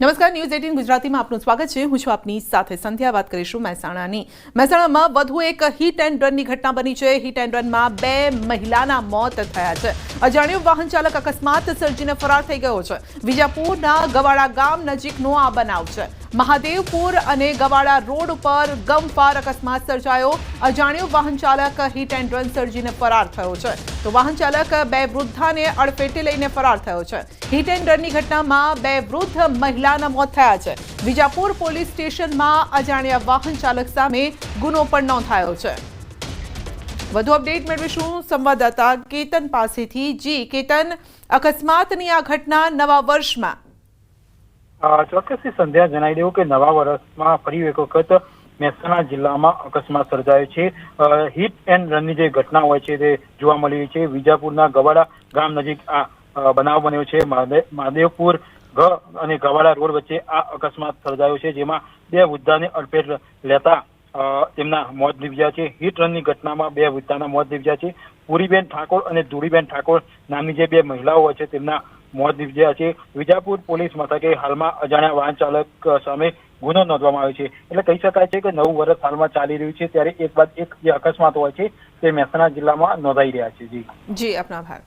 નમસ્કાર, news eighteen ગુજરાતીમાં આપનું સ્વાગત છે. હું છું આપની સાથે સંધ્યા. વાત કરીશું મહેસાણાની. મહેસાણામાં વધુ એક હિટ એન્ડ રનની ઘટના બની છે. હિટ એન્ડ રનમાં બે મહિલાના મોત થયા છે. અજાણ્યો વાહન ચાલક અકસ્માત સર્જીને ફરાર થઈ ગયો છે. વિજાપુરના ગવાડા ગામ નજીકનો આ બનાવ છે. મહાદેવપુર અને ગવાડા રોડ ઉપર ગમફાર અકસ્માત સર્જાયો. અજાણ્યો વાહન ચાલક હિટ એન્ડ રન સર્જીને ફરાર થયો છે. તો વાહન ચાલક બે વૃદ્ધાને અડફેટે લઈને ફરાર થયો છે. હિટ એન્ડ રનની ઘટનામાં બે વૃદ્ધ મહિલાના મોત થયા છે. વિજાપુર પોલીસ સ્ટેશનમાં અજાણ્યા વાહન ચાલક સામે ગુનો પણ નોંધાયો છે. વધુ અપડેટ મેળવીશું સંવાદદાતા કેતન પાસેથી. જી, કેતન, અકસ્માતની આ ઘટના નવા વર્ષમાં ચોક્કસથી સંધ્યા જણાવી દેવું કે નવા વર્ષમાં ફરી એક વખત મહેસાણા જિલ્લામાં અકસ્માત સર્જાયો છે. હિટ એન્ડ રનની જે ઘટના હોય છે તે જોવા મળી રહી છે. વિજાપુરના ગવાડા ગામ નજીક આ બનાવ બન્યો છે. મહાદેવપુર ઘ અને ગવાડા રોડ વચ્ચે આ અકસ્માત સર્જાયો છે, જેમાં બે વૃદ્ધાને અડફેટ લેતા તેમના મોત નીપજ્યા છે. હિટ રનની ઘટનામાં બે વૃદ્ધાના મોત નીપજ્યા છે. પુરીબેન ઠાકોર અને ધૂળીબેન ઠાકોર નામની જે બે મહિલાઓ હોય છે, તેમના મોત નીપજ્યા છે. વિજાપુર પોલીસ મથકે હાલમાં અજાણ્યા વાહન ચાલક સામે ગુનો નોંધવામાં આવ્યો છે. એટલે કહી શકાય છે કે નવું વર્ષ હાલમાં ચાલી રહ્યું છે, ત્યારે એક બાદ એક જે અકસ્માત હોય છે, તે મહેસાણા જિલ્લામાં નોંધાઈ રહ્યા છે. જી. જી, આપનો આભાર.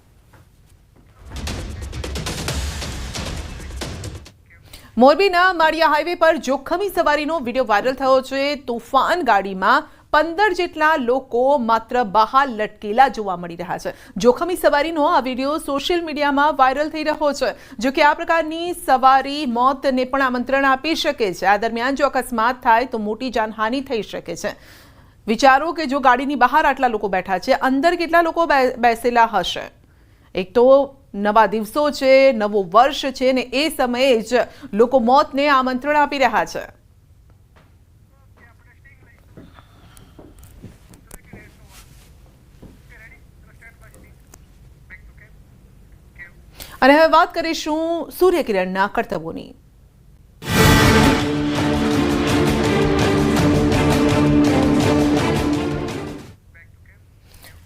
મોરબીના માળિયા હાઈવે પર જોખમી સવારીનો વીડિયો વાયરલ થયો છે. તોફાન ગાડીમાં પંદર જેટલા લોકો માત્ર બહાર લટકેલા જોવા મળી રહ્યા છે. જોખમી સવારીનો આ વીડિયો સોશિયલ મીડિયામાં વાયરલ થઈ રહ્યો છે. જો કે આ પ્રકારની સવારી મોતને પણ આમંત્રણ આપી શકે છે. આ દરમિયાન જો અકસ્માત થાય તો મોટી જાનહાનિ થઈ શકે છે. વિચારો કે જો ગાડીની બહાર આટલા લોકો બેઠા છે, અંદર કેટલા લોકો બેસેલા હશે? એક તો નવા દિવસો છે, નવું વર્ષ છે ને એ સમયે જ લોકો મોતને આમંત્રણ આપી રહ્યા છે. અને હવે વાત કરીશું સૂર્યકિરણના કર્તવ્યોની.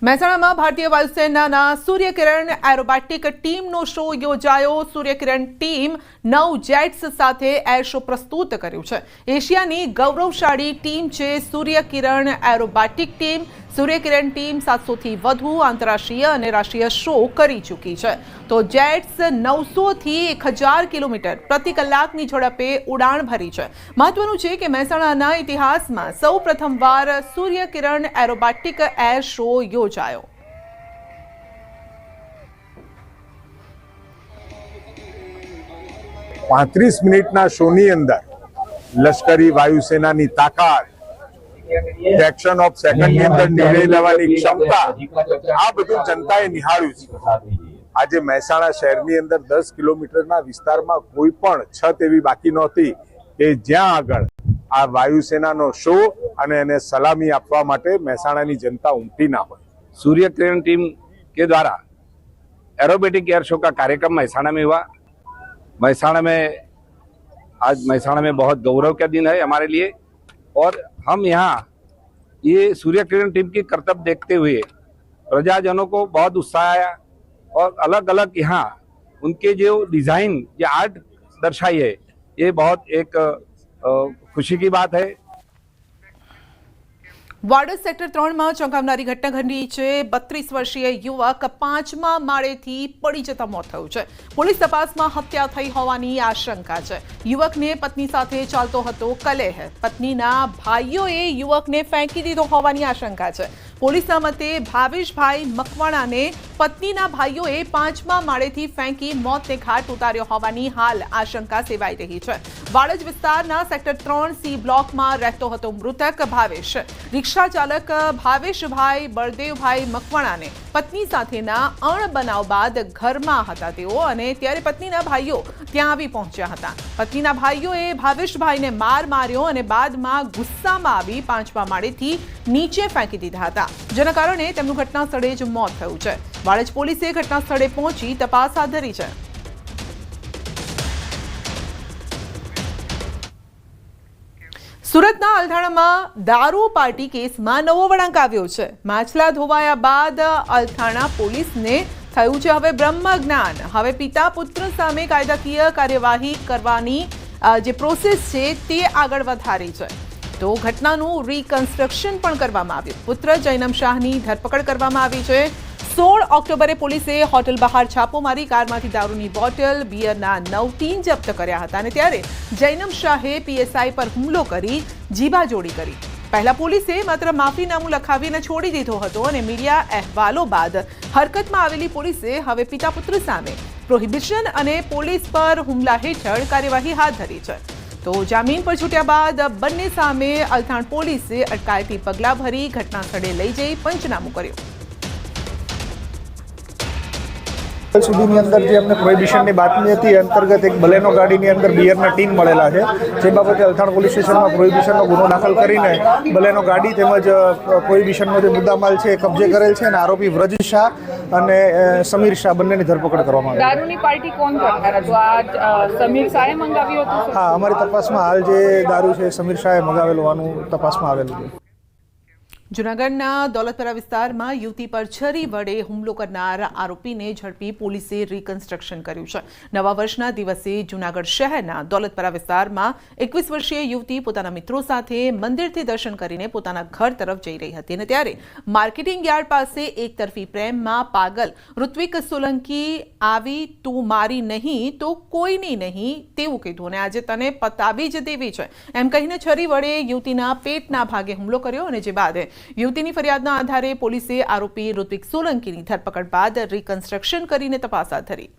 મહેસાણામાં ભારતીય વાયુસેનાના સૂર્યકિરણ એરોબેટિક ટીમનો શો યોજાયો. સૂર્યકિરણ ટીમ નવ જેટ્સ સાથે એર શો પ્રસ્તુત કર્યું છે. એશિયાની ગૌરવશાળી ટીમ છે Suryakiran aerobatic team. Suryakiran team સાતસોથી વધુ આંતરરાષ્ટ્રીય અને રાષ્ટ્રીય શો કરી ચૂકી છે. તો જેટ્સ નવસોથી એક હજાર કિલોમીટર પ્રતિ કલાકની ઝડપે ઉડાણ ભરી છે. મહત્વનું છે કે મહેસાણાના ઇતિહાસમાં સૌ પ્રથમવાર સૂર્યકિરણ એરોબેટિક એર શો યોજાયો. પાંત્રીસ મિનિટના શોની અંદર લશ્કરી વાયુસેનાની તાકાત ફ્રેક્શન ઓફ સેકન્ડની અંદર નિર્ણય લેવાની ક્ષમતા આ બધું જનતાએ નિહાળ્યું છે આજે મહેસાણા શહેરની અંદર દસ કિલોમીટરના વિસ્તારમાં કોઈ પણ છત એવી બાકી નહોતી કે જ્યાં આગળ આ વાયુસેનાનો શો અને એને સલામી આપવા માટે મહેસાણાની જનતા ઉમટી ના હોય सूर्य किरण टीम के द्वारा एरोबेटिक एयर शो का कार्यक्रम महसाणा में हुआ महसाणा में आज महसाणा में बहुत गौरव का दिन है हमारे लिए और हम यहाँ ये सूर्य किरण टीम की कर्तव्य देखते हुए प्रजाजनों को बहुत उत्साह आया और अलग अलग यहाँ उनके जो डिज़ाइन या आर्ट दर्शाई है, ये बहुत एक खुशी की बात है। વાડજ સેક્ટર ત્રણમાં ચોંકાવનારી ઘટના ઘટી છે. બત્રીસ વર્ષીય યુવક પાંચમા માળેથી પડી જતા મોત થયું છે. પોલીસ તપાસમાં હત્યા થઈ હોવાની આશંકા છે. યુવકને પત્ની સાથે ચાલતો હતો કલેહ. પત્નીના ભાઈઓએ યુવકને ફેંકી દીધો હોવાની આશંકા છે. પોલીસના મતે ભાવેશભાઈ મકવાણાને પત્નીના ભાઈઓએ પાંચમા માળેથી ફેંકી મોતને ઘાટ ઉતાર્યો હોવાની હાલ આશંકા સેવાઈ રહી છે. વાડજ વિસ્તારના સેક્ટર ત્રણ સી બ્લોકમાં રહેતો હતો મૃતક ભાવેશ. રિક્ષા ચાલક ભાવેશભાઈ બળદેવભાઈ મકવાણાને પત્ની સાથેના અણબનાવ બાદ ઘરમાં હતા તેઓ અને ત્યારે પત્નીના ભાઈઓ ત્યાં આવી પહોંચ્યા હતા. પત્નીના ભાઈઓએ ભાવેશભાઈને માર માર્યો અને બાદમાં ગુસ્સામાં આવી પાંચમા માળેથી નીચે ફેંકી દીધા હતા. જેના કારણે તેમનું ઘટના સ્થળે જ મોત થયું છે. વાડજ પોલીસે ઘટના સ્થળે પહોંચી તપાસ હાથ ધરી છે. સુરતના અલથાણામાં દારૂ પાર્ટી કેસમાં નવો વળાંક આવ્યો છે. માછલા ધોવાયા બાદ અલથાણા પોલીસને થયું છે હવે બ્રહ્મ જ્ઞાન. હવે પિતા પુત્ર સામે કાયદાકીય કાર્યવાહી કરવાની જે પ્રોસેસ છે તે આગળ વધારી છે. તો ઘટનાનું રિકન્સ્ટ્રક્શન પણ કરવામાં આવ્યું. પુત્ર જૈનમ શાહની ધરપકડ કરવામાં આવી છે. સોળ ઓક્ટોબરે પોલીસે હોટલ બહાર છાપો મારી કારમાંથી દારૂની બોટલ, બિયરના નવ ટીન જપ્ત કર્યા હતા અને ત્યારે જૈનમ શાહે પીએસઆઈ પર હુમલો કરી જીબાજોડી કરી. પહેલા પોલીસે માત્ર માફીનામું લખાવીને છોડી દીધો હતો અને મીડિયા અહેવાલો બાદ હરકતમાં આવેલી પોલીસે હવે પિતા પુત્ર સામે પ્રોહિબિશન અને પોલીસ પર હુમલા હેઠળ કાર્યવાહી હાથ ધરી છે. તો જામીન પર છૂટ્યા બાદ બંને સામે અલથાણ પોલીસે અટકાયતી પગલાં ભરી ઘટના સ્થળે લઈ જઈ પંચનામું કર્યું. સુધીની અંદર જે અમને પ્રોહિબિશનની બાતમી હતી અંતર્ગત એક બલેનો ગાડીની અંદર બિયરના ટીન મળેલા છે. જે બાબતે અલથાણ પોલીસ સ્ટેશનમાં પ્રોહિબિશનનો ગુનો દાખલ કરીને બલેનો ગાડી તેમજ પ્રોહિબિશનનો જે મુદ્દામાલ છે એ કબજે કરેલ છે અને આરોપી વ્રજ શાહ અને સમીર શાહ બંનેની ધરપકડ કરવામાં આવી. દારૂની પાર્ટી કોણ કરનાર? હતું આ સમીર શાહે મંગાવ્યું હતું? હા અમારી તપાસમાં હાલ જે દારૂ છે સમીર શાહે મગાવેલું આનું તપાસમાં આવેલું છે. જૂનાગઢના દોલતપરા વિસ્તારમાં યુવતી પર છરી વડે હુમલો કરનાર આરોપીને ઝડપી પોલીસે રિકન્સ્ટ્રક્શન કર્યું છે. નવા વર્ષના દિવસે જૂનાગઢ શહેરના દોલતપરા વિસ્તારમાં એકવીસ વર્ષીય યુવતી પોતાના મિત્રો સાથે મંદિરથી દર્શન કરીને પોતાના ઘર તરફ જઈ રહી હતી અને ત્યારે માર્કેટિંગ યાર્ડ પાસે એક તરફી પ્રેમમાં પાગલ, ઋત્વિક સોલંકી આવી, તું મારી નહીં, તો કોઈની નહીં? તેવું કીધું અને આજે તને પતાવી જ દેવી છે. એમ કહીને છરી વડે યુવતીના પેટના ભાગે હુમલો કર્યો અને જે બાદ યુવતીની ફરિયાદના આધારે પોલીસે આરોપી ઋત્વિક સોલંકીની ધરપકડ બાદ રિકન્સ્ટ્રક્શન કરીને તપાસ હાથ ધરી.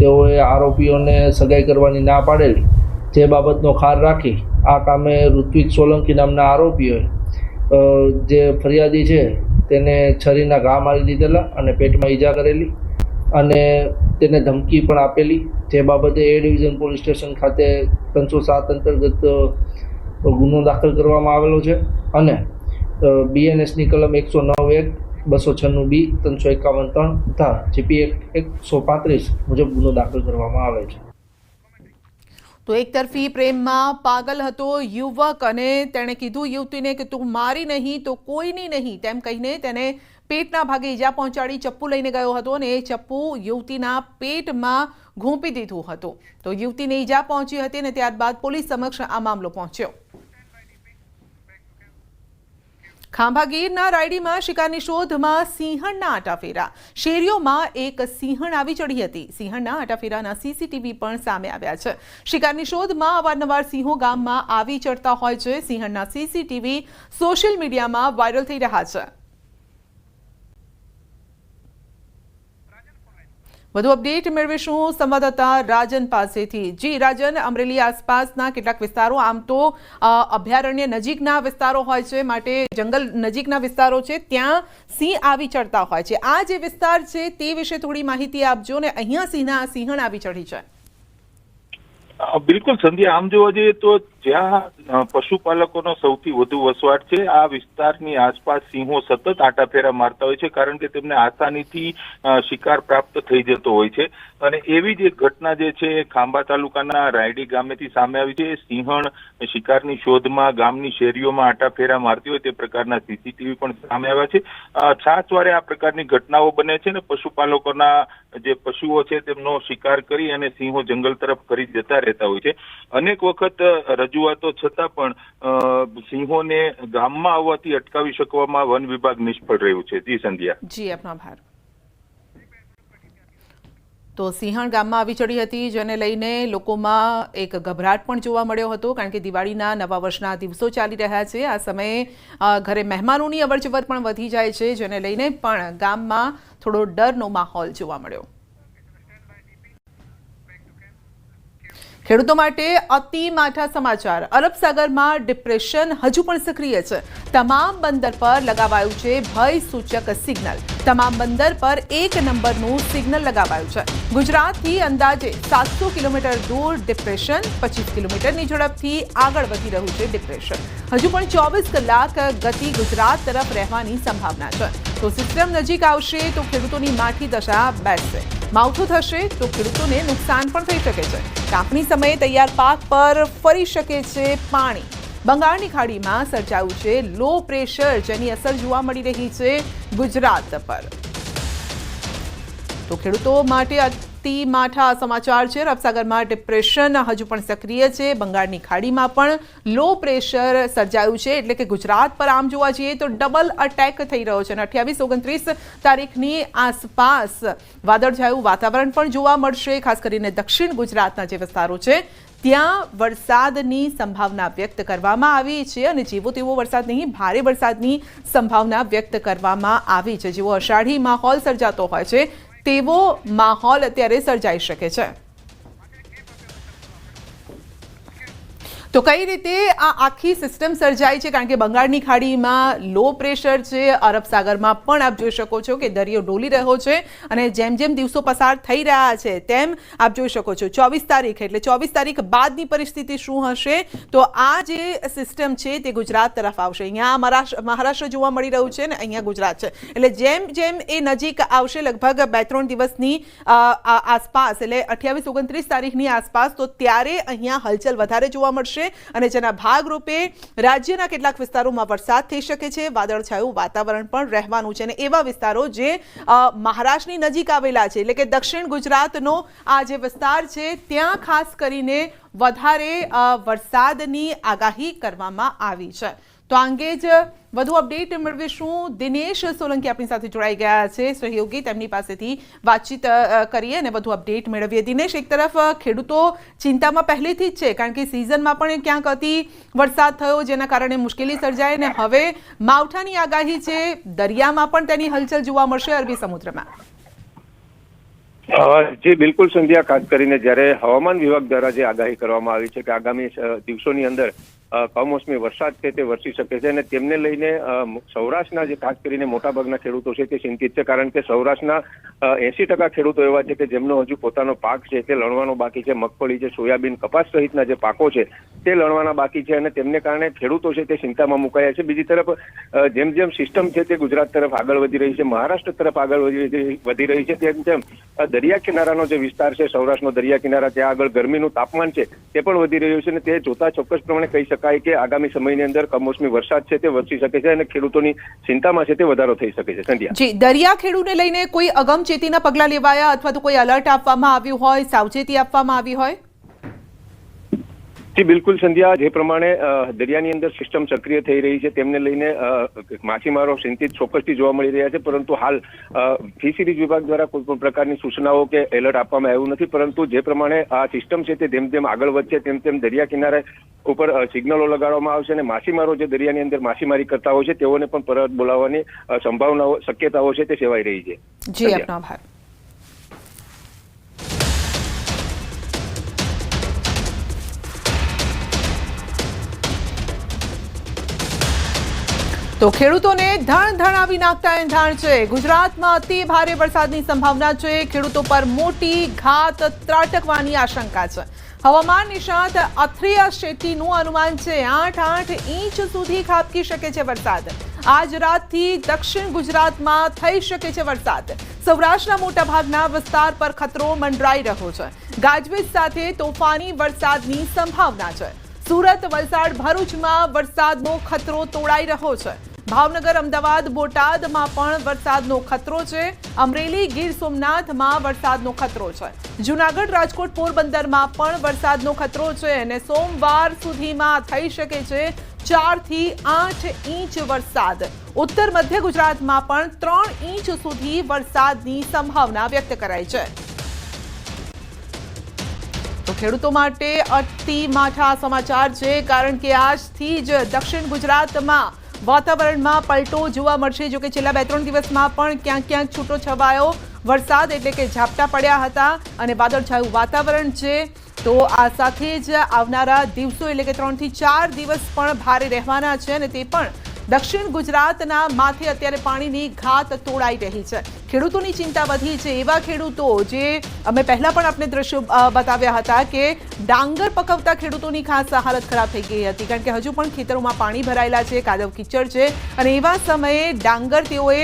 તેઓએ આરોપીઓને સગાઈ કરવાની ના પાડેલી. જે બાબતનો ખાર રાખી આ કામે ઋત્વિક સોલંકી નામના આરોપીઓએ જે ફરિયાદી છે, તેને છરીના ઘા મારી દીધેલા અને પેટમાં ઈજા કરેલી. અને તેને ધમકી પણ આપેલી. જે બાબતે એ ડિવિઝન પોલીસ સ્ટેશન ખાતે ત્રણસો સાત અંતર્ગત ગુનો દાખલ કરવામાં આવેલો છે. અને બીએનએસની કલમ એકસો નવ એક, બસો છન્નું બી, ત્રણસો એકાવન ત્રણ તથા જીપી એક એકસો પાંત્રીસ મુજબ ગુનો દાખલ કરવામાં આવે છે. તો એક તરફી પ્રેમમાં પાગલ હતો યુવક અને તેણે કીધું યુવતીને કે તું મારી નહીં તો કોઈની નહીં, તેમ કહીને તેને પેટના ભાગે ઈજા પહોંચાડી ચપ્પુ લઈને ગયો હતો અને એ ચપ્પુ યુવતીના પેટમાં ઘૂંપી દીધું હતું. તો યુવતીને ઈજા પહોંચી હતી અને ત્યારબાદ પોલીસ સમક્ષ આ મામલો પહોંચ્યો. ખાંભાગીરના રાયડીમાં શિકારની શોધમાં સિંહણના આટાફેરા. શેરીઓમાં એક સિંહણ આવી ચડી હતી. સિંહણના આટાફેરાના સીસીટીવી પણ સામે આવ્યા છે. શિકારની શોધમાં અવારનવાર સિંહો ગામમાં આવી ચડતા હોય છે. સિંહણના સીસીટીવી સોશિયલ મીડિયામાં વાયરલ થઈ રહ્યા છે. વધુ અપડેટ મેળવીશું સંવાદદાતા રાજન પાસેથી. જી, રાજન, અમરેલી આસપાસના કેટલાક વિસ્તારો, આમ તો અભયારણ્ય નજીકના વિસ્તારો હોય છે, માટે જંગલ નજીકના વિસ્તારો છે, ત્યાં સિંહ આવી ચડતા હોય છે. આ જે વિસ્તાર છે, તે વિશે થોડી માહિતી આપજો ને અહીંયા સિંહના સિંહણ આવી ચડી છે. બિલકુલ, સંધ્યા, આમ જોવા જઈએ તો જ્યાં પશુપાલકોનો સૌથી વધુ વસવાટ છે, આ વિસ્તારની આસપાસ સિંહો સતત આટાફેરા મારતા હોય છે, કારણ કે તેમને આસાનીથી શિકાર પ્રાપ્ત થઈ જતો હોય છે. અને એવી જ એક ઘટના જે છે ખાંભા તાલુકાના રાયડી ગામેથી સામે આવી છે. સિંહણ શિકારની શોધમાં ગામની શેરીઓમાં આટાફેરા મારતી હોય તે પ્રકારના સીસીટીવી પણ સામે આવ્યા છે. છાસવારે આ પ્રકારની ઘટનાઓ બને છે ને પશુપાલકોના જે પશુઓ છે તેમનો શિકાર કરી અને સિંહો જંગલ તરફ કરી જતા રહેતા હોય છે. અનેક વખત રજૂઆતો છતાં પણ સિંહોને ગામમાં આવવાથી અટકાવી શકવામાં વન વિભાગ નિષ્ફળ રહ્યું છે. જી, સંધ્યા. જી, આપનો આભાર. તો સિંહણ ગામમાં આવી ચડી હતી, જેને લઈને લોકોમાં એક ગભરાટ પણ જોવા મળ્યો હતો, કારણ કે દિવાળીના નવા વર્ષના દિવસો ચાલી રહ્યા છે. આ સમયે ઘરે મહેમાનોની અવરજવર પણ વધી જાય છે, જેને લઈને પણ ગામમાં થોડો ડરનો માહોલ જોવા મળ્યો. ખેડૂતો માટે અતિ માઠા સમાચાર. અરબ સાગરમાં ડિપ્રેશન હજુ પણ સક્રિય છે. તમામ બંદર પર લગાવાયું છે ભય સૂચક સિગ્નલ તમામ બંદર પર એક નંબરનું સિગ્નલ લગાવાયું છે. ગુજરાતથી અંદાજે સાતસો કિલોમીટર દૂર ડિપ્રેશન પચીસ કિલોમીટરની ઝડપથી આગળ વધી રહ્યું છે ડિપ્રેશન હજુ પણ ચોવીસ કલાક ગતિ ગુજરાત તરફ રહેવાની સંભાવના છે. તો સિસ્ટમ નજીક આવશે તો ખેડૂતોની માઠી દશા બેસશે. માવઠું થશે તો ખેડૂતોને નુકસાન પણ થઈ શકે છે. કાપણી સમયે તૈયાર પાક પર ફરી શકે છે પાણી. બંગાળની ખાડીમાં સર્જાયું છે લો પ્રેશર, જેની અસર જોવા મળી રહી છે ગુજરાત પર. તો ખેડૂતો માટે અતિ માઠા સમાચાર છે. રબસાગરમાં ડિપ્રેશન હજુ પણ સક્રિય છે. બંગાળની ખાડીમાં પણ લો પ્રેશર સર્જાયું છે. એટલે કે ગુજરાત પર આમ જોવા જઈએ તો ડબલ અટેક થઈ રહ્યો છે અને અઠ્યાવીસ ઓગણત્રીસ તારીખની આસપાસ વાદળછાયું વાતાવરણ પણ જોવા મળશે, ખાસ કરીને દક્ષિણ ગુજરાતના જે વિસ્તારો છે, ત્યાં વરસાદની સંભાવના વ્યક્ત કરવામાં આવી છે અને જેવો તેવો વરસાદ નહીં, ભારે વરસાદની સંભાવના વ્યક્ત કરવામાં આવી છે. જેવો અષાઢી માહોલ સર્જાતો હોય છે તેવો માહોલ અત્યારે સર્જાઈ શકે છે. તો કઈ રીતે આ આખી સિસ્ટમ સર્જાઈ છે? કારણ કે બંગાળની ખાડીમાં લો પ્રેશર છે. અરબ સાગરમાં પણ આપ જોઈ શકો છો કે દરિયો ડોલી રહ્યો છે અને જેમ જેમ દિવસો પસાર થઈ રહ્યા છે, તેમ આપ જોઈ શકો છો. ચોવીસ તારીખ એટલે ચોવીસ તારીખ બાદની પરિસ્થિતિ શું હશે? તો આ જે સિસ્ટમ છે તે ગુજરાત તરફ આવશે. અહીંયા મહારાષ્ટ્ર જોવા મળી રહ્યું છે ને અહીંયા ગુજરાત છે. એટલે જેમ જેમ એ નજીક આવશે, લગભગ બે ત્રણ દિવસની આસપાસ એટલે અઠ્યાવીસ, ઓગણત્રીસ તારીખની આસપાસ, તો ત્યારે અહીંયા હલચલ વધારે જોવા મળશે. અને જેના ભાગરૂપે રાજ્યના કેટલાક વિસ્તારોમાં વરસાદ થઈ શકે છે, વાદળછાયું વાતાવરણ પણ રહેવાનું છે અને એવા વિસ્તારો જે મહારાષ્ટ્રની નજીક આવેલા છે, એટલે કે દક્ષિણ ગુજરાતનો આ જે વિસ્તાર છે, ત્યાં ખાસ કરીને વધારે વરસાદની આગાહી કરવામાં આવી છે. તો આ અંગે જ વધુ અપડેટ મેળવીશું. દિનેશ સોલંકી આપણી સાથે જોડાઈ ગયા છે. સહયોગી તેમની પાસેથી વાતચીત કરીએ અને વધુ અપડેટ મેળવીએ. દિનેશ, એક તરફ ખેડૂતો ચિંતામાં પહેલેથી જ છે, કારણ કે સિઝનમાં પણ ક્યાંક અતિ વરસાદ થયો, જેના કારણે મુશ્કેલી સર્જાય અને હવે માવઠાની આગાહી છે. દરિયામાં પણ તેની હલચલ જોવા મળશે અરબી સમુદ્રમાં. જી, બિલકુલ સંધ્યા, ખાસ કરીને જ્યારે હવામાન વિભાગ દ્વારા જે આગાહી કરવામાં આવી છે કે આગામી દિવસોની અંદર કમોસમી વરસાદ છે તે વરસી શકે છે અને તેમને લઈને સૌરાષ્ટ્રના જે ખાસ કરીને મોટાભાગના ખેડૂતો છે તે ચિંતિત છે કારણ કે સૌરાષ્ટ્રના એસી ટકા ખેડૂતો એવા છે કે જેમનો હજુ પોતાનો પાક છે તે લણવાનો બાકી છે, મગફળી છે, સોયાબીન, કપાસ સહિતના જે પાકો છે તે લણવાના બાકી છે અને તેમને કારણે ખેડૂતો છે તે ચિંતામાં મુકાયા છે. બીજી તરફ જેમ જેમ સિસ્ટમ છે તે ગુજરાત તરફ આગળ વધી રહી છે, મહારાષ્ટ્ર તરફ આગળ વધી રહી- છે તેમ તેમ દરિયા કિનારાનો જે વિસ્તાર છે, સૌરાષ્ટ્રનો દરિયા કિનારા ત્યાં આગળ ગરમીનું તાપમાન છે, તે પણ વધી રહ્યું છે અને તે જોતા ચોક્કસ પ્રમાણે કહી શકાય કે આગામી સમયની અંદર કમોસમી વરસાદ છે તે વરસી શકે છે અને ખેડૂતોની ચિંતામાં છે તે વધારો થઈ શકે છે. સંધ્યા. જી, દરિયા ખેડૂને લઈને કોઈ અગમચેતીના પગલાં લેવાયા અથવા તો કોઈ અલર્ટ આપવામાં આવ્યું હોય, સાવચેતી આપવામાં આવી હોય? જી બિલકુલ સંધ્યા જે પ્રમાણે દરિયાની અંદર સિસ્ટમ સક્રિય થઈ રહી છે તેમને લઈને માછીમારો ચિંતિત ચોક્કસથી જોવા મળી રહ્યા છે પરંતુ હાલ ફિશરીઝ વિભાગ દ્વારા કોઈ પણ પ્રકારની સૂચનાઓ કે એલર્ટ આપવામાં આવ્યું નથી પરંતુ જે પ્રમાણે આ સિસ્ટમ છે તે જેમ જેમ આગળ વધશે તેમ તેમ દરિયા કિનારે ઉપર સિગ્નલો લગાડવામાં આવશે અને માછીમારો જે દરિયાની અંદર માછીમારી કરતા હોય છે તેઓને પણ પરત બોલાવવાની સંભાવનાઓ શક્યતાઓ છે તે સેવાઈ રહી છે. જી આપનો આભાર. તો ખેડૂતોને ધણ ધણાવી નાખતા એંધાણ છે. ગુજરાતમાં અતિ ભારે વરસાદની સંભાવના છે. ખેડૂતો પર મોટી ઘાત ત્રાટકવાની આશંકા છે. હવામાન નિષ્ણાત અથ્રિયા શેટ્ટીનું અનુમાન છે. આઠ આઠ ઇંચ સુધી ખાબકી શકે છે વરસાદ. આજ રાતથી દક્ષિણ ગુજરાતમાં થઈ શકે છે વરસાદ. સૌરાષ્ટ્રના મોટાભાગના વિસ્તાર પર ખતરો મંડરાઈ રહ્યો છે. ગાજવીજ સાથે તોફાની વરસાદની સંભાવના છે. સુરત, વલસાડ, ભરૂચમાં વરસાદનો ખતરો તોડાઈ રહ્યો છે. ભાવનગર, અમદાવાદ, બોટાદમાં પણ વરસાદનો ખતરો છે. અમરેલી, ગીર સોમનાથમાં વરસાદનો ખતરો છે. જુનાગઢ, રાજકોટ, પોરબંદરમાં પણ વરસાદનો ખતરો છે અને સોમવાર સુધીમાં થઈ શકે છે ચારથી આઠ ઇંચ વરસાદ. ઉત્તર મધ્ય ગુજરાતમાં પણ ત્રણ ઇંચ સુધી વરસાદની સંભાવના વ્યક્ત કરાઈ છે. તો ખેડૂતો માટે અતિ માઠા સમાચાર છે, કારણ કે આજથી જ દક્ષિણ ગુજરાતમાં વાતાવરણમાં પલટો જોવા મળશે. જોકે છેલ્લા બે ત્રણ દિવસમાં પણ ક્યાંક ક્યાંક છૂટો છવાયો વરસાદ એટલે કે ઝાપટા પડ્યા હતા અને વાદળછાયું વાતાવરણ છે. તો આ સાથે જ આવનારા દિવસો એટલે કે ત્રણથી ચાર દિવસ પણ ભારે રહેવાના છે અને તે પણ દક્ષિણ ગુજરાતના માથે અત્યારે પાણીની ઘાત તોડાઈ રહી છે. ખેડૂતોની ચિંતા વધી છે. એવા ખેડૂતો જે અમે પહેલા પણ આપણે દ્રશ્યો બતાવ્યા હતા કે ડાંગર પકવતા ખેડૂતોની ખાસ હાલત ખરાબ થઈ ગઈ હતી. કારણ કે હજુ પણ ખેતરોમાં પાણી ભરાયેલા છે, કાદવ કીચડ છે અને એવા સમયે ડાંગર તેઓએ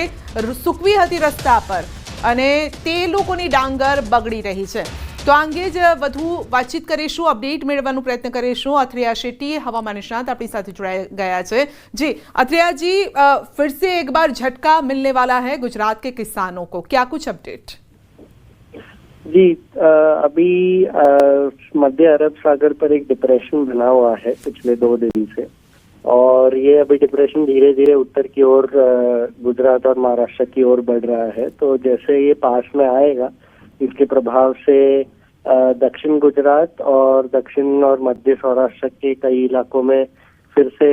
સૂકવી હતી રસ્તા પર અને તે લોકોની ડાંગર બગડી રહી છે. તો આ અંગે જ વધુ વાતચીત કરીશું અપડેટ મેળવવાનો પ્રયત્ન કરીશું અથરિયા शेट्टी हवामान निष्णात अपनी साथ जुड़ाए गया है जी अथरिया जी अ, फिर से एक बार झटका मिलने वाला है गुजरात के किसानों को क्या कुछ अपडेट जी अ, अभी अ, मध्य अरब सागर पर एक डिप्रेशन बना हुआ है पिछले दो दिन से और ये अभी डिप्रेशन धीरे धीरे उत्तर की ओर अ, गुजरात और महाराष्ट्र की ओर बढ़ रहा है तो जैसे ये पास में आएगा इसके प्रभाव से अ, दक्षिण गुजरात और दक्षिण और मध्य सौराष्ट्र के कई इलाकों में फिर से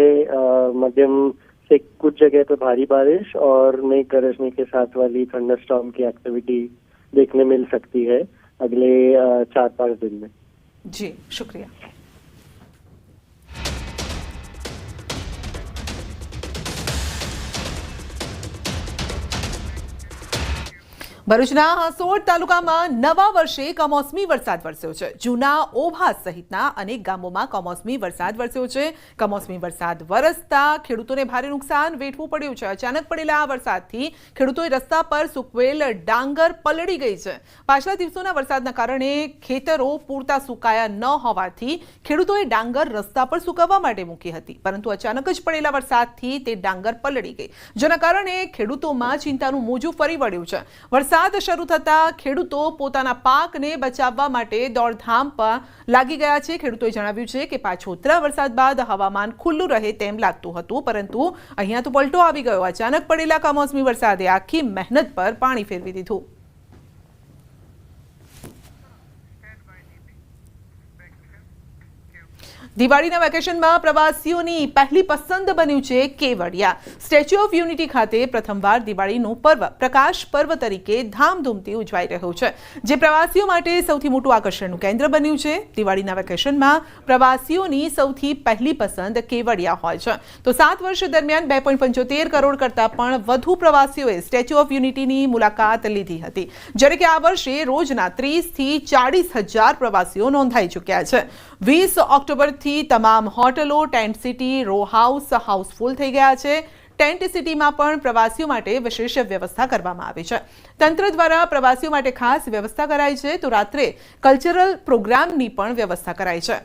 मध्यम से कुछ जगह पर भारी बारिश और मेघ गरजने के साथ वाली थंडर स्टॉम की एक्टिविटी देखने मिल सकती है अगले चार पाँच दिन में। जी, शुक्रिया। ભરૂચના હાંસોડ તાલુકામાં નવા વર્ષે કમોસમી વરસાદ વરસ્યો છે. જૂના ઓભા સહિતના અનેક ગામોમાં કમોસમી વરસાદ વરસ્યો છે. કમોસમી વરસાદ વરસતા ખેડૂતોને ભારે નુકસાન વેઠવું પડ્યું છે. અચાનક પડેલા આ વરસાદથી ખેડૂતોએ રસ્તા પર સૂકવેલ ડાંગર પલળી ગઈ છે. પાછલા દિવસોના વરસાદના કારણે ખેતરો પૂરતા સુકાયા ન હોવાથી ખેડૂતોએ ડાંગર રસ્તા પર સુકવવા માટે મૂકી હતી. પરંતુ અચાનક જ પડેલા વરસાદથી તે ડાંગર પલળી ગઈ. જેના કારણે ખેડૂતોમાં ચિંતાનું મોજું ફરી વળ્યું છે. વરસાદ શરૂ થતા ખેડૂતો પોતાના પાકને બચાવવા માટે દોડધામ પર લાગી ગયા છે. ખેડૂતોએ જણાવ્યું છે કે પાછોતરા વરસાદ બાદ હવામાન ખુલ્લું રહે તેમ લાગતું હતું, પરંતુ અહીંયા તો પલટો આવી ગયો. અચાનક પડેલા કમોસમી વરસાદે આખી મહેનત પર પાણી ફેરવી દીધું. દિવાળીના વેકેશનમાં પ્રવાસીઓની પહેલી પસંદ બન્યું છે કેવડિયા. સ્ટેચ્યુ ઓફ યુનિટી ખાતે પ્રથમવાર દિવાળીનું પર્વ પ્રકાશ પર્વ તરીકે ધામધૂમથી ઉજવાઈ રહ્યું છે. જે પ્રવાસીઓ માટે સૌથી મોટું આકર્ષણનું કેન્દ્ર બન્યું છે. દિવાળીના વેકેશનમાં પ્રવાસીઓની સૌથી પહેલી પસંદ કેવડિયા હોય છે. તો સાત વર્ષ દરમિયાન બે પંચોતેર કરોડ કરતાં પણ વધુ પ્રવાસીઓએ સ્ટેચ્યુ ઓફ યુનિટીની મુલાકાત લીધી હતી. જ્યારે કે આ વર્ષે રોજના ત્રીસથી ચાળીસ હજાર પ્રવાસીઓ નોંધાઈ ચૂક્યા છે. વીસ ઓક્ટોબરથી તમામ હોટલો, tent city row house house full થઈ ગયા છે. ટેન્ટ સિટીમાં પણ પ્રવાસીઓ માટે વિશેષ વ્યવસ્થા કરવામાં આવી છે. તંત્ર દ્વારા પ્રવાસીઓ માટે ખાસ વ્યવસ્થા કરાઈ છે. તો રાત્રે કલ્ચરલ પ્રોગ્રામની પણ વ્યવસ્થા કરાઈ છે.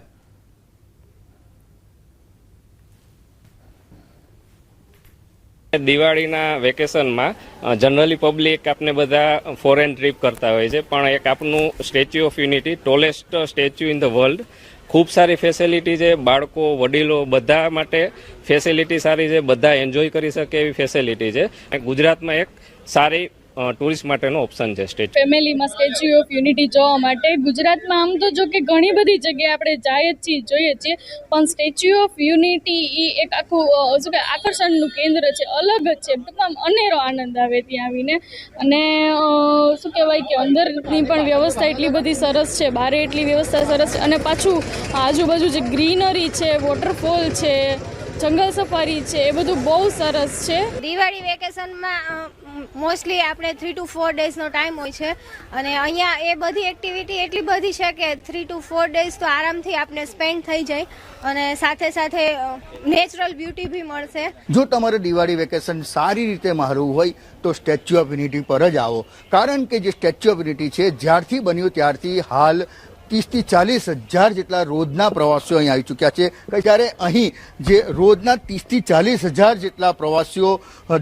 દિવાળીના વેકેશનમાં જનરલી પબ્લિક આપને બધા ફોરેન ટ્રીપ કરતા હોય છે. પણ એક આપનું Statue of Unity tallest statue in the world ખૂબ સારી ફેસિલિટી છે, બાળકો, વડીલો બધા માટે ફેસિલિટી સારી છે, બધા એન્જોય કરી શકે એવી ફેસિલિટી છે. ગુજરાતમાં એક સારી ટુરિસ્ટ માટેનો ઓપ્શન છે સ્ટેચ્યુ. ફેમિલીમાં સ્ટેચ્યુ ઓફ યુનિટી જોવા માટે ગુજરાતમાં આમ તો જો કે ઘણી બધી જગ્યાએ આપણે જાય જ છીએ જોઈએ છીએ પણ સ્ટેચ્યુ ઓફ યુનિટી એ એક આખું શું કે આકર્ષણનું કેન્દ્ર છે અલગ જ છે ટૂંકમાં અનેરો આનંદ આવે ત્યાં આવીને. અને શું કહેવાય કે અંદરની પણ વ્યવસ્થા એટલી બધી સરસ છે બારે એટલી વ્યવસ્થા સરસ છે અને પાછું આજુબાજુ જે ગ્રીનરી છે વોટરફોલ છે જંગલ સફારી છે એ બધું બહુ સરસ છે. દિવાળી વેકેશનમાં મોસ્ટલી આપણે થ્રી ટુ ફોર ડેઝનો ટાઈમ હોય છે અને અહીંયા એ બધી એક્ટિવિટી એટલી બધી છે કે થ્રી ટુ ફોર ડેઝ તો આરામથી આપણે સ્પેન્ડ થઈ જાય અને સાથે સાથે નેચરલ બ્યુટી બી મળશે. જો તમારે દિવાળી વેકેશન સારી રીતે મારવું હોય તો સ્ટેચ્યુ ઓફ યુનિટી પર જ આવો. કારણ કે જે સ્ટેચ્યુ ઓફ યુનિટી છે, જ્યારથી બન્યું ત્યારથી હાલ ત્રીસથી ચાલીસ હજાર જેટલા રોજના પ્રવાસીઓ અહીં આવી ચૂક્યા છે. કે જ્યારે અહીં જે રોજના ત્રીસથી ચાલીસ હજાર જેટલા પ્રવાસીઓ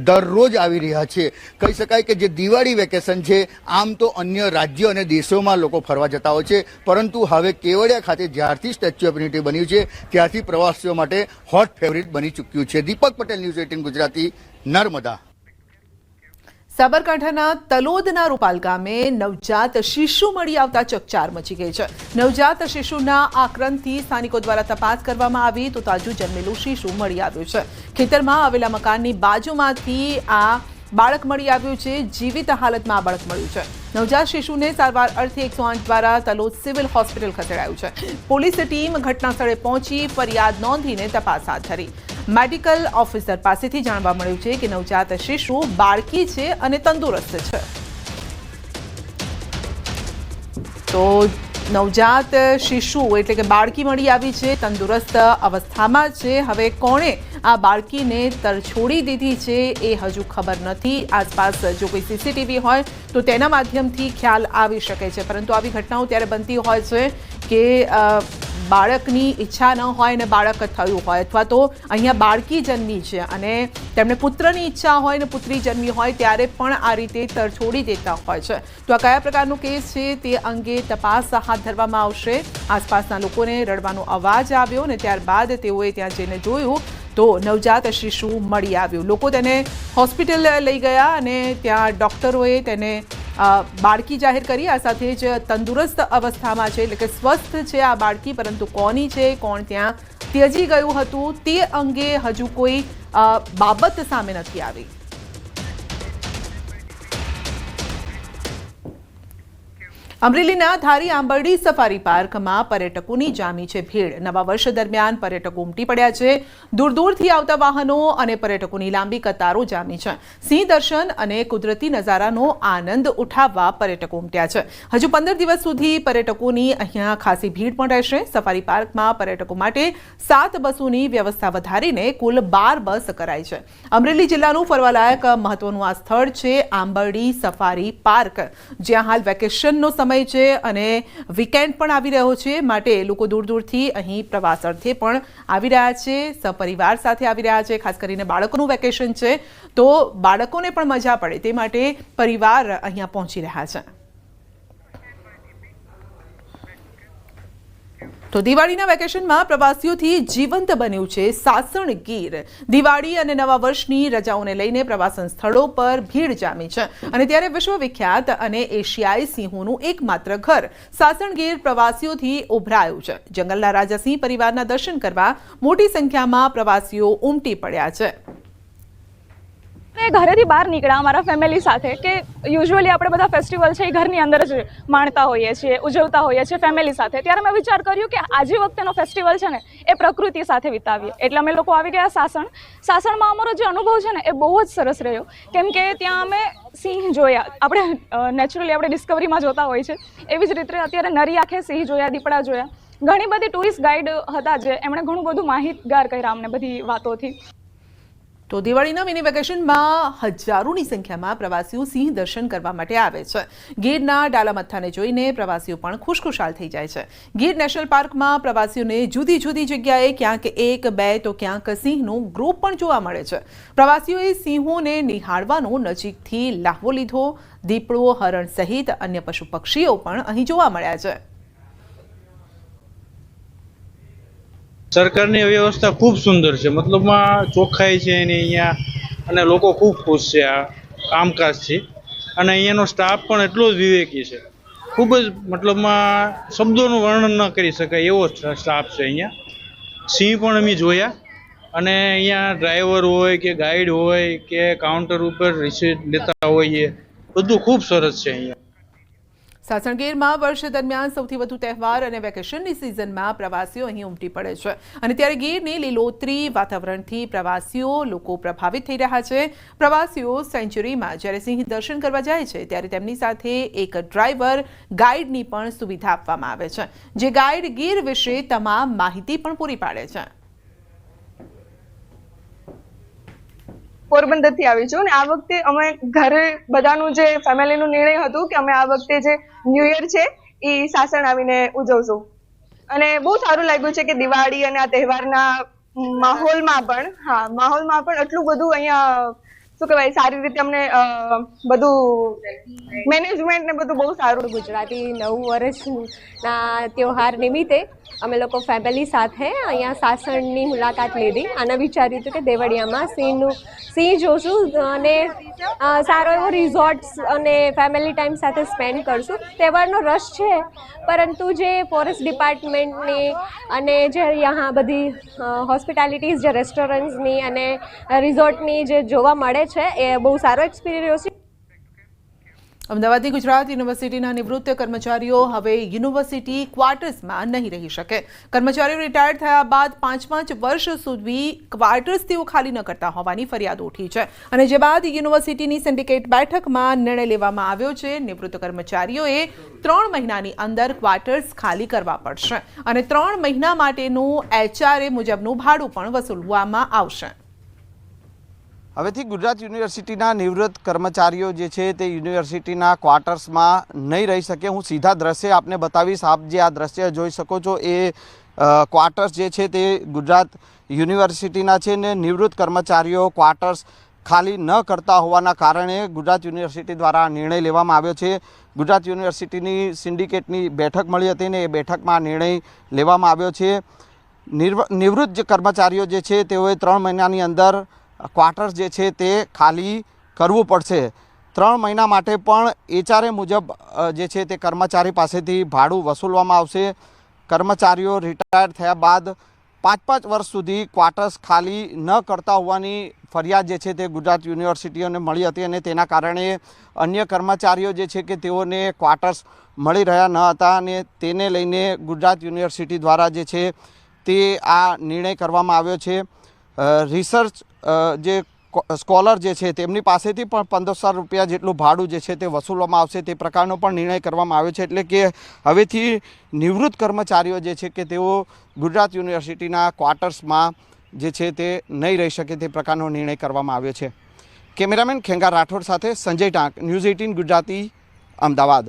દરરોજ આવી રહ્યા છે, કહી શકાય કે જે દિવાળી વેકેશન છે, આમ તો અન્ય રાજ્યો અને દેશોમાં લોકો ફરવા જતા હોય છે. પરંતુ હવે કેવડિયા ખાતે જ્યારથી સ્ટેચ્યુ ઓફ યુનિટી બન્યું છે, ત્યારથી પ્રવાસીઓ માટે હોટ ફેવરિટ બની ચૂક્યું છે. Deepak Patel news eighteen Gujarati, Narmada. સાબરકાંઠાના તલોદના રૂપાલ ગામે નવજાત શિશુ મળી આવતા ચકચાર મચી ગઈ છે. નવજાત શિશુના આક્રમથી સ્થાનિકો દ્વારા તપાસ કરવામાં આવી તો તાજું જન્મેલું શિશુ મળી આવ્યું છે. ખેતરમાં આવેલા મકાનની બાજુમાંથી આ બાળક મળી આવ્યું છે. જીવિત હાલતમાં આ બાળક મળ્યું છે. નવજાત શિશુને સારવાર અર્થે એકસો આઠ દ્વારા તલોદ સિવિલ હોસ્પિટલ ખસેડાયું છે. પોલીસ ટીમ ઘટના સ્થળે પહોંચી ફરિયાદ નોંધીને તપાસ હાથ ધરી. મેડિકલ ઓફિસર પાસેથી જાણવા મળ્યું છે કે નવજાત શિશુ બાળકી છે અને તંદુરસ્ત છે. તો નવજાત શિશુ એટલે કે બાળકી મળી આવી છે, તંદુરસ્ત અવસ્થામાં છે. હવે કોણે આ બાળકીને તરછોડી દીધી છે એ હજુ ખબર નથી. આસપાસ જો કોઈ સીસીટીવી હોય તો તેના માધ્યમથી ખ્યાલ આવી શકે છે. પરંતુ આવી ઘટનાઓ ત્યારે બનતી હોય છે કે બાળકની ઈચ્છા ન હોય ને બાળક થયું હોય અથવા તો અહીંયા બાળકી જન્મી છે અને તેમને પુત્રની ઈચ્છા હોય ને પુત્રી જન્મી હોય ત્યારે પણ આ રીતે તરછોડી દેતા હોય છે. તો આ કયા પ્રકારનો કેસ છે તે અંગે તપાસ હાથ ધરવામાં આવશે. આસપાસના લોકોને રડવાનો અવાજ આવ્યો ને ત્યારબાદ તેઓએ ત્યાં જઈને જોયું તો નવજાત શિશુ મળી આવ્યું. લોકો તેને હોસ્પિટલ લઈ ગયા અને ત્યાં ડૉક્ટરોએ તેને બાળકી જાહેર કરી. આ સાથે જ તંદુરસ્ત અવસ્થામાં છે. એટલે કે સ્વસ્થ છે આ બાળકી. પરંતુ કોની છે? કોણ ત્યાં ત્યજી ગયું હતું? તે અંગે હજુ કોઈ બાબત સામે નથી આવી. અમરેલીના ધારી આંબરડી સફારી પાર્કમાં પર્યટકોની જામી છે ભીડ. નવા વર્ષ દરમિયાન પર્યટકો ઉમટી પડ્યા છે. દૂર દૂરથી આવતા વાહનો અને પર્યટકોની લાંબી કતારો જામી છે. સિંહ દર્શન અને કુદરતી નજારાનો આનંદ ઉઠાવવા પર્યટકો ઉમટ્યા છે. હજુ પંદર દિવસ સુધી પર્યટકોની અહીંયા ખાસી ભીડ પણ રહેશે. સફારી પાર્કમાં પર્યટકો માટે સાત બસોની વ્યવસ્થા વધારીને કુલ બાર બસ કરાઈ છે. અમરેલી જિલ્લાનું ફરવાલાયક મહત્વનું આ સ્થળ છે આંબરડી સફારી પાર્ક. જ્યાં હાલ વેકેશનનો સમય છે અને વીકેન્ડ પણ આવી રહ્યો છે. માટે લોકો દૂર દૂરથી અહીં પ્રવાસ અર્થે પણ આવી રહ્યા છે. સપરિવાર સાથે આવી રહ્યા છે. ખાસ કરીને બાળકોનું વેકેશન છે. તો બાળકોને પણ મજા પડે. તે માટે પરિવાર અહીંયા પહોંચી રહ્યા છે. તો દિવાળીના વેકેશનમાં પ્રવાસીઓથી જીવંત બન્યું છે સાસણ ગીર. દિવાળી અને નવા વર્ષની રજાઓને લઈને પ્રવાસન સ્થળો પર ભીડ જામી છે. અને ત્યારે વિશ્વવિખ્યાત અને એશિયાઈ સિંહોનું એકમાત્ર ઘર સાસણ ગીર પ્રવાસીઓથી ઉભરાયું છે. જંગલના રાજા સિંહ પરિવારના દર્શન કરવા મોટી સંખ્યામાં પ્રવાસીઓ ઉમટી પડ્યા છે. મેં ઘરેથી બહાર નીકળ્યા અમારા ફેમિલી સાથે કે યુઝ્યુઅલી આપણે બધા ફેસ્ટિવલ છે એ ઘરની અંદર જ માણતા હોઈએ છીએ, ઉજવતા હોઈએ છીએ ફેમિલી સાથે. ત્યારે મેં વિચાર કર્યું કે આજે વખતેનો ફેસ્ટિવલ છે ને, એ પ્રકૃતિ સાથે વિતાવીએ. એટલે અમે લોકો આવી ગયા સાસણ. સાસણમાં અમારો જે અનુભવ છે ને, એ બહુ જ સરસ રહ્યો. કેમ કે ત્યાં અમે સિંહ જોયા. આપણે નેચરલી આપણે ડિસ્કવરીમાં જોતા હોય છે. એવી જ રીતે અત્યારે નરી આંખે સિંહ જોયા, દીપડા જોયા. ઘણી બધી ટુરિસ્ટ ગાઈડ હતા જે એમણે ઘણું બધું માહિતગાર કર્યા અમને બધી વાતોથી. તો દિવાળીના મિની વેકેશનમાં હજારોની સંખ્યામાં પ્રવાસીઓ સિંહ દર્શન કરવા માટે આવે છે. ગીરના ડાલામથ્થાને જોઈને પ્રવાસીઓ પણ ખુશખુશાલ થઈ જાય છે. ગીર નેશનલ પાર્કમાં પ્રવાસીઓને જુદી જુદી જગ્યાએ ક્યાંક એક, બે, તો ક્યાંક સિંહનું ગ્રુપ પણ જોવા મળે છે. પ્રવાસીઓએ સિંહોને નિહાળવાનો નજીકથી લાહવો લીધો. દીપડો, હરણ સહિત અન્ય પશુ પક્ષીઓ પણ અહીં જોવા મળ્યા છે. સરકારની વ્યવસ્થા ખૂબ સુંદર છે. મતલબમાં ચોખ્ખાઈ છે એની અહીંયા અને લોકો ખૂબ ખુશ છે આ કામકાજથી અને અહીંયાનો સ્ટાફ પણ એટલો જ વિવેકી છે. ખૂબ જ મતલબમાં શબ્દોનું વર્ણન ન કરી શકાય એવો સ્ટાફ છે અહીંયા. સિંહ પણ અમે જોયા. અને અહીંયા ડ્રાઈવર હોય કે ગાઈડ હોય કે કાઉન્ટર ઉપર રિસીટ લેતા હોઈએ, બધું ખૂબ સરસ છે અહીંયા. સાસણગીરમાં વર્ષ દરમિયાન સૌથી વધુ તહેવાર અને વેકેશનની સિઝનમાં પ્રવાસીઓ અહીં ઉમટી પડે છે. અને ત્યારે ગીરની લીલોતરી વાતાવરણથી પ્રવાસીઓ લોકો પ્રભાવિત થઈ રહ્યા છે. પ્રવાસીઓ સેન્ચુરીમાં જ્યારે સિંહ દર્શન કરવા જાય છે, ત્યારે તેમની સાથે એક ડ્રાઈવર ગાઈડની પણ સુવિધા આપવામાં આવે છે, જે ગાઈડ ગીર વિશે તમામ માહિતી પણ પૂરી પાડે છે. પોરબંદરથી આવી છું અને આ વખતે અમે ઘરે બધાનું જે ફેમિલીનું નિર્ણય હતું કે અમે આ વખતે જે ન્યૂ યર છે, એ સાસણ આવીને ઉજવશું. અને બહુ સારું લાગ્યું છે કે દિવાળી અને આ તહેવારના માહોલમાં પણ, હા, માહોલમાં પણ આટલું બધું અહીંયા, શું કહેવાય, સારી રીતે અમને બધું મેનેજમેન્ટ ને બધું બહુ સારું ગુજરાતી નવું વર્ષના તહેવાર નિમિત્તે અમે લોકો ફેમિલી સાથે અહીંયા સાસણની મુલાકાત લીધી અને વિચાર્યું હતું કે દેવળિયામાં સિંહનું સિંહ જોશું અને સારો એવો રિઝોર્ટ્સ અને ફેમિલી ટાઈમ સાથે સ્પેન્ડ કરશું. તહેવારનો રસ છે, પરંતુ જે ફોરેસ્ટ ડિપાર્ટમેન્ટની અને જે અહીંયા બધી હોસ્પિટાલિટીઝ જે રેસ્ટોરન્ટ્સની અને રિઝોર્ટની જે જોવા મળે છે, એ બહુ સારો એક્સપિરિયન્સ છે. અમદાવાદની ગુજરાત યુનિવર્સિટીના નિવૃત્ત કર્મચારીઓ હવે યુનિવર્સિટી ક્વાર્ટર્સમાં નહીં રહી શકે. કર્મચારીઓ રિટાયર્ડ થયા બાદ પાંચ પાંચ વર્ષ સુધી ક્વાર્ટર્સ તેઓ ખાલી ન કરતા હોવાની ફરિયાદ ઉઠી છે. અને જે બાદ યુનિવર્સિટીની સિન્ડિકેટ બેઠકમાં નિર્ણય લેવામાં આવ્યો છે, નિવૃત્ત કર્મચારીઓએ ત્રણ મહિનાની અંદર ક્વાર્ટર્સ ખાલી કરવા પડશે અને ત્રણ મહિના માટેનું એચઆરએ મુજબનું ભાડું પણ વસૂલવામાં આવશે. હવેથી ગુજરાત યુનિવર્સિટીના નિવૃત્ત કર્મચારીઓ જે છે તે યુનિવર્સિટીના ક્વાર્ટર્સમાં નહીં રહી શકે. હું સીધા દ્રશ્ય આપને બતાવીશ. આપ જે આ દ્રશ્ય જોઈ શકો છો, એ ક્વાર્ટર્સ જે છે તે ગુજરાત યુનિવર્સિટીના છે ને નિવૃત્ત કર્મચારીઓ ક્વાર્ટર્સ ખાલી ન કરતા હોવાના કારણે ગુજરાત યુનિવર્સિટી દ્વારા નિર્ણય લેવામાં આવ્યો છે. ગુજરાત યુનિવર્સિટીની સિન્ડિકેટની બેઠક મળી હતી ને એ બેઠકમાં નિર્ણય લેવામાં આવ્યો છે. નિવૃત્ત કર્મચારીઓ જે છે તેઓએ ત્રણ મહિનાની અંદર ક્વાર્ટર્સ જે છે તે ખાલી કરવું પડશે. ત્રણ મહિના માટે પણ એચઆરએ મુજબ જે છે તે કર્મચારી પાસેથી ભાડું વસૂલવામાં આવશે. કર્મચારીઓ રિટાયર થયા બાદ પાંચ પાંચ વર્ષ સુધી ક્વાર્ટર્સ ખાલી ન કરતા હોવાની ફરિયાદ જે છે તે ગુજરાત યુનિવર્સિટીઓને મળી હતી અને તેના કારણે અન્ય કર્મચારીઓ જે છે કે તેઓને ક્વાર્ટર્સ મળી રહ્યા ન હતા અને તેને લઈને ગુજરાત યુનિવર્સિટી દ્વારા જે છે તે આ નિર્ણય કરવામાં આવ્યો છે. રિસર્ચ જે સ્કોલર જે છે, તેમની પાસેથી પણ પંદરસો રૂપિયા જેટલું ભાડું જે છે તે વસૂલવામાં આવશે, તે પ્રકારનો પણ નિર્ણય કરવામાં આવ્યો છે. એટલે કે હવેથી નિવૃત્ત કર્મચારીઓ જે છે કે તેઓ ગુજરાત યુનિવર્સિટીના ક્વાર્ટર્સમાં જે છે તે નહીં રહી શકે તે પ્રકારનો નિર્ણય કરવામાં આવ્યો છે. કેમેરામેન ખેંગા રાઠોડ સાથે સંજય ટાંક, ન્યૂઝ એઇટીન ગુજરાતી, અમદાવાદ.